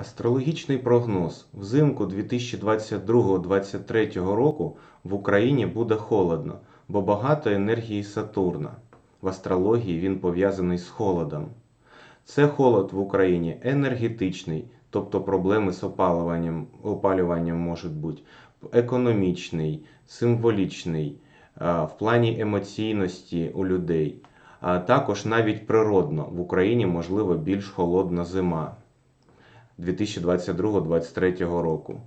Астрологічний прогноз. Взимку 2022-2023 року в Україні буде холодно, бо багато енергії Сатурна. В астрології він пов'язаний з холодом. Це холод в Україні енергетичний, тобто проблеми з опалюванням, опалюванням можуть бути, економічний, символічний, в плані емоційності у людей. А також навіть природно в Україні можливо більш холодна зима 2022-2023 року.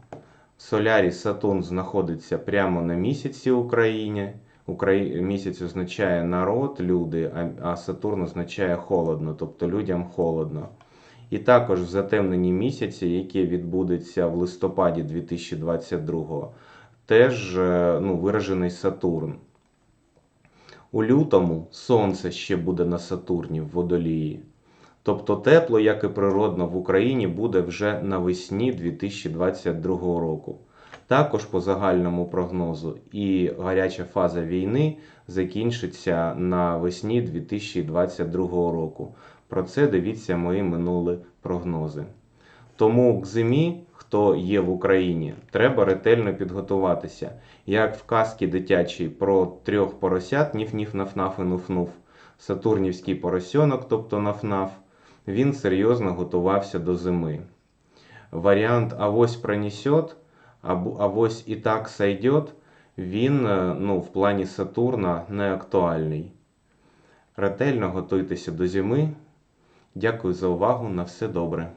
В Солярі Сатурн знаходиться прямо на місяці Україні. Украї... Місяць означає народ, люди, а- Сатурн означає холодно, тобто людям холодно. І також в затемненні місяці, яке відбудеться в листопаді 2022, теж е, ну, виражений Сатурн. У лютому Сонце ще буде на Сатурні в водолії. Тобто тепло, як і природно в Україні, буде вже навесні 2022 року. Також по загальному прогнозу і гаряча фаза війни закінчиться навесні 2022 року. Про це дивіться мої минулі прогнози. Тому к зимі, хто є в Україні, треба ретельно підготуватися. Як в казці дитячій про трьох поросят ніф-ніф наф-наф і нуф-нуф. Сатурнівський поросенок, тобто наф-наф, він серйозно готувався до зими. Варіант авось пронесет, авось і так сойдет, він е, ну, в плані Сатурна не актуальний. Ретельно готуйтеся до зими. Дякую за увагу. На все добре.